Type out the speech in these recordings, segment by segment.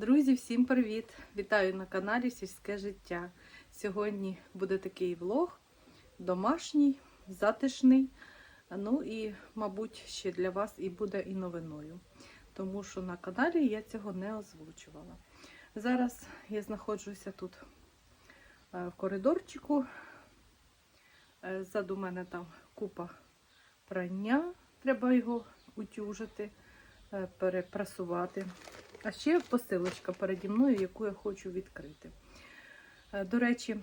Друзі, всім привіт! Вітаю на каналі Сільське життя. Сьогодні буде такий влог домашній, затишний. Ну і, мабуть, ще для вас і буде і новиною, тому що на каналі я цього не озвучувала. Зараз я знаходжуся тут е, в коридорчику. Е, Ззаду мене там купа прання, треба його утюжити, е, перепрасувати. А ще посилочка переді мною, яку я хочу відкрити. Е, До речі,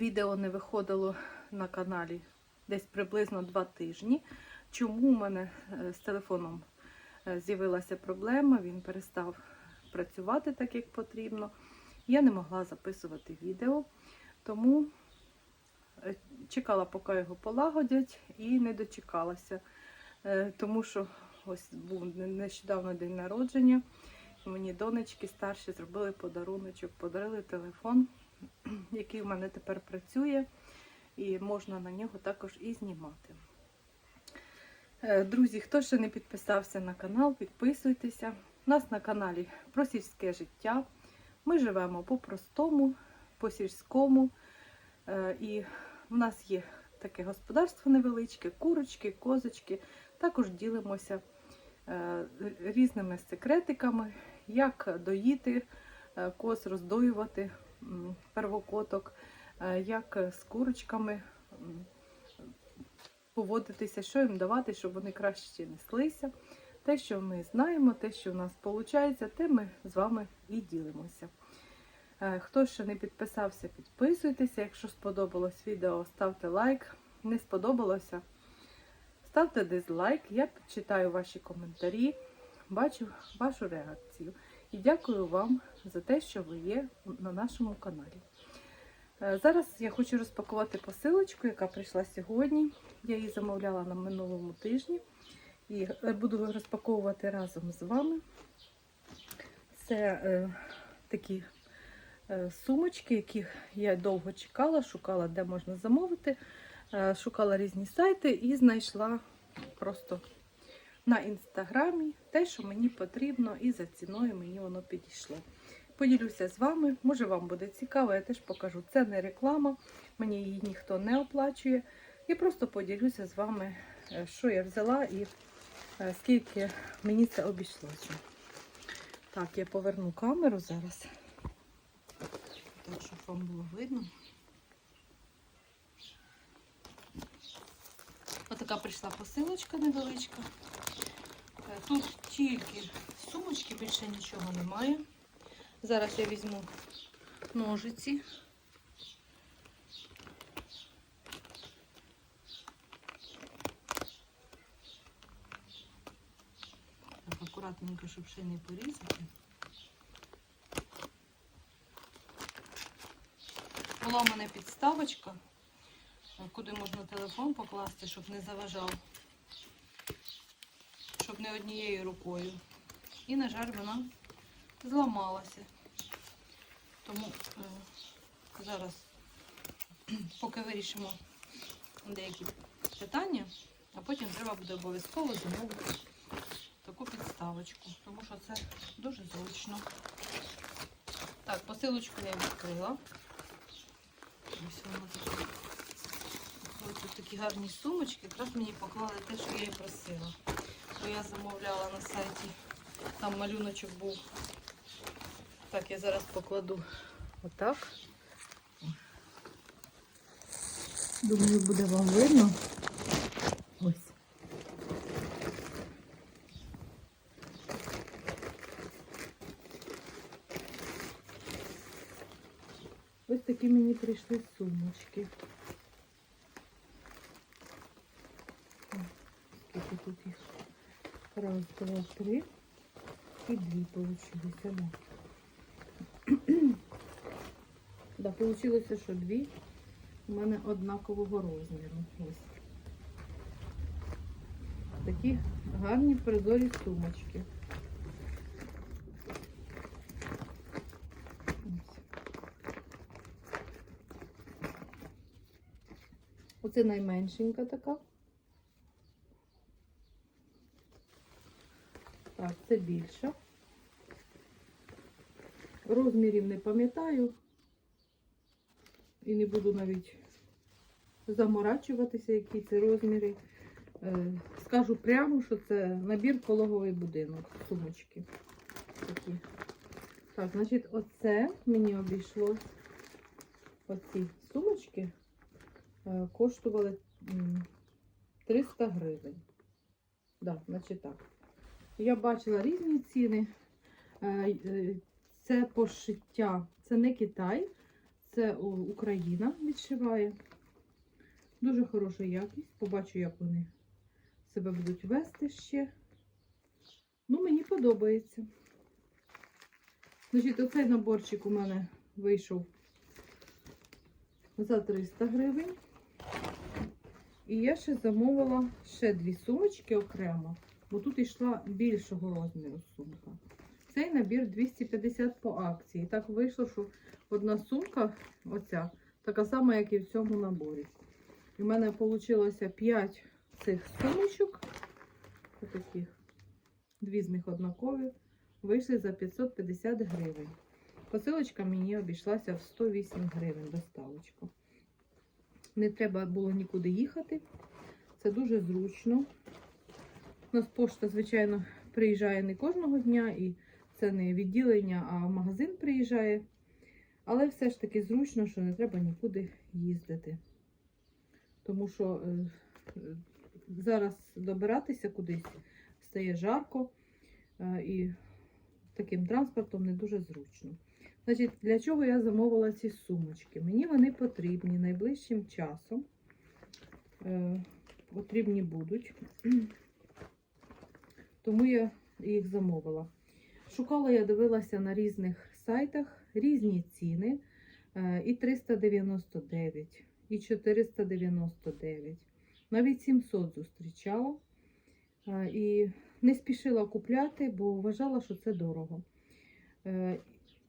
відео не виходило на каналі десь приблизно два тижні. Чому у мене е, з телефоном е, з'явилася проблема, він перестав працювати так, як потрібно. Я не могла записувати відео, тому чекала, поки його полагодять, і не дочекалася. Тому що ось був нещодавно день народження. Мені донечки старші зробили подаруночок, подарили телефон, який в мене тепер працює, і можна на нього також і знімати. Е, Друзі, хто ще не підписався на канал, підписуйтеся. У нас на каналі про сільське життя. Ми живемо по-простому, по-сільському. Е, І в нас є таке господарство невеличке, курочки, козочки. Також ділимося е, різними секретиками, як доїти е, коз, роздоювати первокоток, е, як з курочками поводитися, що їм давати, щоб вони краще неслися. Те, що ми знаємо, те, що в нас виходить, те ми з вами і ділимося. Е, Хто ще не підписався, підписуйтеся. Якщо сподобалось відео, ставте лайк. Не сподобалося, ставте дизлайк. Я читаю ваші коментарі, бачу вашу реакцію. І дякую вам за те, що ви є на нашому каналі. Е, Зараз я хочу розпакувати посилочку, яка прийшла сьогодні. Я її замовляла на минулому тижні і е, буду розпаковувати разом з вами. Це е, такі е, сумочки, яких я довго чекала, шукала, де можна замовити. Е, шукала різні сайти і знайшла просто на інстаграмі те, що мені потрібно, і за ціною мені воно підійшло. Поділюся з вами, може вам буде цікаво, я теж покажу. Це не реклама, мені її ніхто не оплачує. І просто поділюся з вами, е, що я взяла і е, скільки мені це обійшлося. Так, я поверну камеру зараз, так, щоб вам було видно. Отака прийшла посилочка невеличка. Тут тільки сумочки, більше нічого немає. Зараз я візьму ножиці. Так, акуратненько, щоб ще не порізати. Була в мене підставочка, куди можна телефон покласти, щоб не заважав, щоб не однією рукою. І, на жаль, вона зламалася. Тому е, зараз, поки вирішимо деякі питання, а потім треба буде обов'язково замовити таку підставочку, тому що це дуже зручно. Так, посилочку я відкрила. Ось вона. Ось тут такі гарні сумочки. Якраз мені поклали те, що я і просила. Бо я замовляла на сайті, там малюночок був. Так, я зараз покладу отак. Думаю, буде вам видно. Ось. Ось такі мені прийшли сумочки. Раз, два, три. І дві получилися. Да. Да, получилося, що дві у мене однакового розміру. Ось. Такі гарні прозорі сумочки. Ось. Оце найменшенька така. Так, це більша. Розмірів не пам'ятаю. І не буду навіть заморачуватися, які це розміри. Е, Скажу прямо, що це набір пологовий будинок, сумочки. Такі. Так, значить, оце мені обійшлось. Оці сумочки е, коштували 300 гривень. Да, значить так. Я бачила різні ціни. Е, е, Це пошиття, це не Китай, це Україна відшиває. Дуже хороша якість. Побачу, як вони себе будуть вести ще. Ну, мені подобається. Значить, оцей наборчик у мене вийшов за 300 гривень. І я ще замовила ще дві сумочки окремо, бо тут йшла більшого розміру сумка. Цей набір 250 по акції. Так вийшло, що одна сумка, оця, така сама, як і в цьому наборі. І в мене вийшло 5 цих сумочок. Отаких. Дві з них однакові. Вийшли за 550 гривень. Посилочка мені обійшлася в 108 гривень доставочка. Не треба було нікуди їхати. Це дуже зручно. У нас пошта, звичайно, приїжджає не кожного дня, і це не відділення, а магазин приїжджає. Але все ж таки зручно, що не треба нікуди їздити. Тому що е, е, зараз добиратися кудись стає жарко е, і таким транспортом не дуже зручно. Значить, для чого я замовила ці сумочки? Мені вони потрібні найближчим часом. Потрібні будуть. Тому я їх замовила. Шукала я дивилася на різних сайтах різні ціни. Е, і 399, і 499, навіть 700 зустрічала. Е, І не спішила купляти, бо вважала, що це дорого. Е,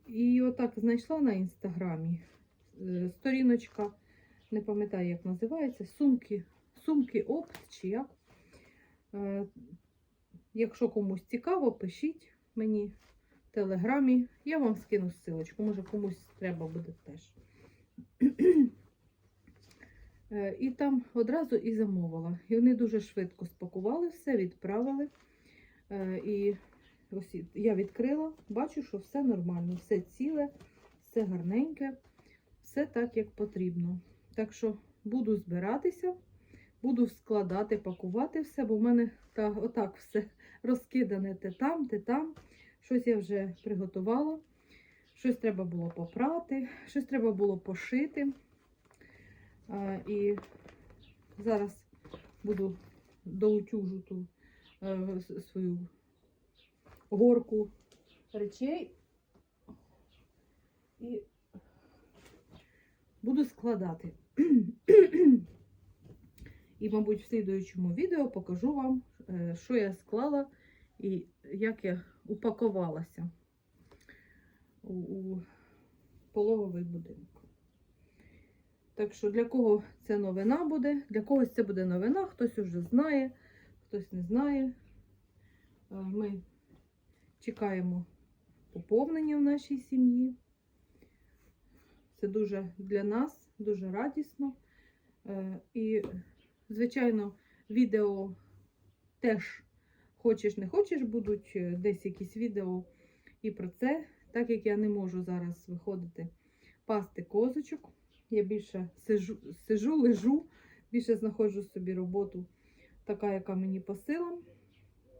І отак знайшла на інстаграмі сторіночка, не пам'ятаю, як називається, сумки, сумки опт чи як. Якщо комусь цікаво, пишіть мені в телеграмі. Я вам скину ссылочку, може комусь треба буде теж. Е, І там одразу і замовила. І вони дуже швидко спакували все, відправили. Е, І ось я відкрила, бачу, що все нормально, все ціле, все гарненьке, все так, як потрібно. Так що буду збиратися, буду складати, пакувати все, бо в мене та, отак все розкидане те там, те там. Щось я вже приготувала, щось треба було попрати, щось треба було пошити. А, і зараз буду доутюжу ту е, свою горку речей і буду складати. І, мабуть, в слідуючому відео покажу вам, що я склала і як я упакувалася у, пологовий будинок. Так що для кого це новина буде, для когось це буде новина, хтось уже знає, хтось не знає. Е, Ми чекаємо поповнення в нашій сім'ї. Це дуже для нас дуже радісно. Е, І, звичайно, відео теж хочеш не хочеш, будуть е, десь якісь відео і про це, так як я не можу зараз виходити пасти козочок. Я більше сижу, сижу лежу, більше знаходжу собі роботу, така, яка мені по силам.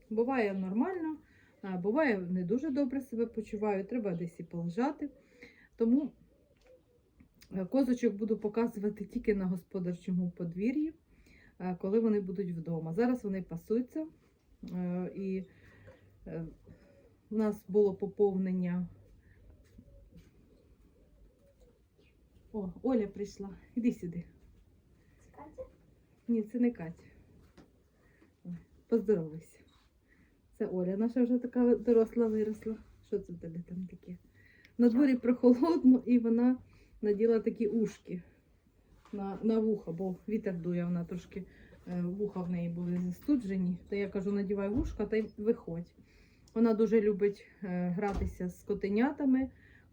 Буває нормально, буває не дуже добре себе почуваю, треба десь і полежати. Тому е, козочок буду показувати тільки на господарчому подвір'ї, коли вони будуть вдома. Зараз вони пасуться. Е, І е, у нас було поповнення. О, Оля прийшла. Іди сюди. Це Катя? Ні, це не Катя. Поздоровайся. Це Оля, наша вже така доросла виросла. Що це в тебе там таке? На дворі прохолодно, і вона наділа такі ушки на, на вуха, бо вітер дує, вона трошки е, вуха в неї були застуджені. То я кажу, надівай вушка та й виходь. Вона дуже любить е, гратися з котенятами,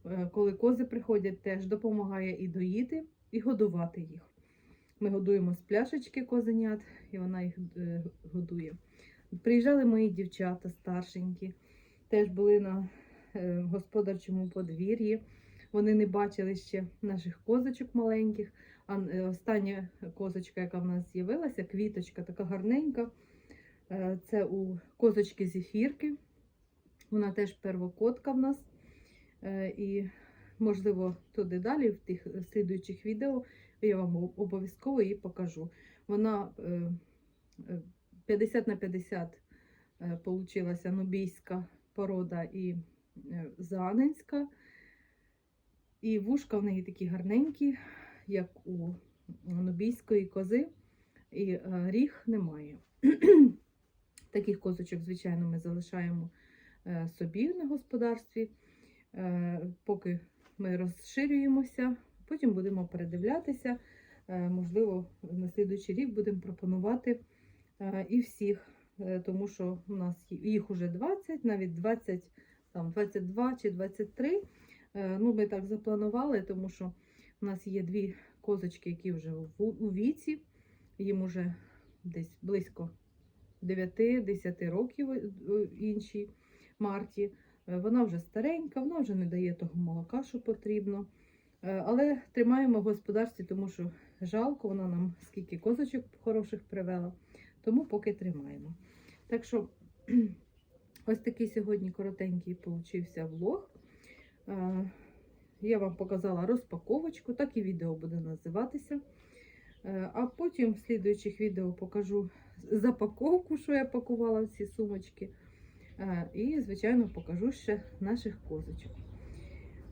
е, коли кози приходять, теж допомагає і доїти, і годувати їх. Ми годуємо з пляшечки козенят, і вона їх годує. Приїжджали мої дівчата старшенькі, теж були на господарчому подвір'ї. Вони не бачили ще наших козочок маленьких. Е, остання козочка, яка в нас з'явилася, квіточка, така гарненька. Е, Це у козочки зефірки. Вона теж первокотка в нас. Е, І, можливо, туди далі, в тих слідуючих відео, я вам обов'язково її покажу. Вона е, е, 50 на 50 е, получилася нубійська порода і зааненська. І вушка в неї такі гарненькі, як у нубійської кози, і е, ріг немає. Таких козочок, звичайно, ми залишаємо е, собі на господарстві, е, поки ми розширюємося, потім будемо передивлятися. Можливо, на слідуючий рік будемо пропонувати і всіх, тому що у нас їх уже 20, навіть 20, там 22 чи 23. Е, Ну, ми так запланували, тому що у нас є дві козочки, які вже у віці, їм уже десь близько 9-10 років е, іншій Марті. Е, Вона вже старенька, вона вже не дає того молока, що потрібно. Е, Але тримаємо в господарстві, тому що жалко, вона нам скільки козочок хороших привела, тому поки тримаємо. Так що ось такий сьогодні коротенький получився влог. Я вам показала розпаковочку, так і відео буде називатися. Е, А потім в слідуючих відео покажу запаковку, що я пакувала в ці сумочки. Е, І, звичайно, покажу ще наших козочок.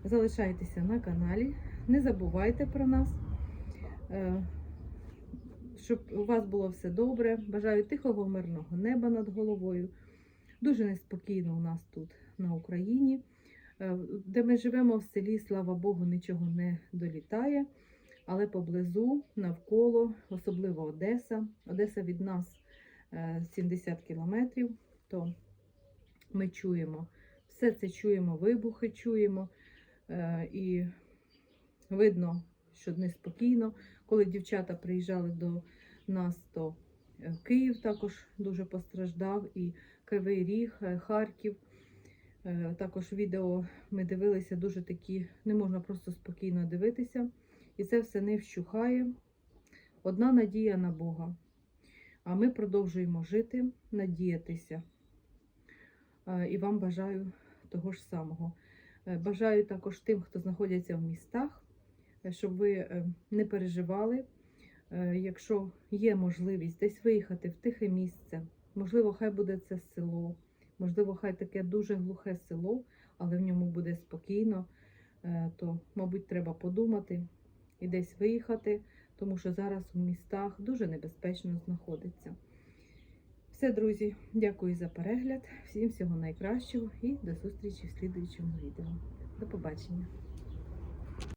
Залишайтеся на каналі, не забувайте про нас. Е, Щоб у вас було все добре. Бажаю тихого, мирного неба над головою. Дуже неспокійно у нас тут на Україні. Е, Де ми живемо в селі, слава Богу, нічого не долітає. Але поблизу, навколо, особливо Одеса. Одеса від нас е, 70 кілометрів, то ми чуємо. Все це чуємо, вибухи чуємо. Е, І видно, що неспокійно. Коли дівчата приїжджали до нас, то е, Київ також дуже постраждав, і Кривий Ріг, е, Харків. Е, Також відео ми дивилися дуже такі, не можна просто спокійно дивитися. І це все не вщухає. Одна надія на Бога. А ми продовжуємо жити, надіятися. Е, І вам бажаю того ж самого. Е, Бажаю також тим, хто знаходиться в містах, щоб ви не переживали. Якщо є можливість десь виїхати в тихе місце, можливо, хай буде це село, можливо, хай таке дуже глухе село, але в ньому буде спокійно, е, то, мабуть, треба подумати і десь виїхати, тому що зараз у містах дуже небезпечно знаходиться. Все, друзі, дякую за перегляд. Всім всього найкращого і до зустрічі в слідуючому відео. До побачення!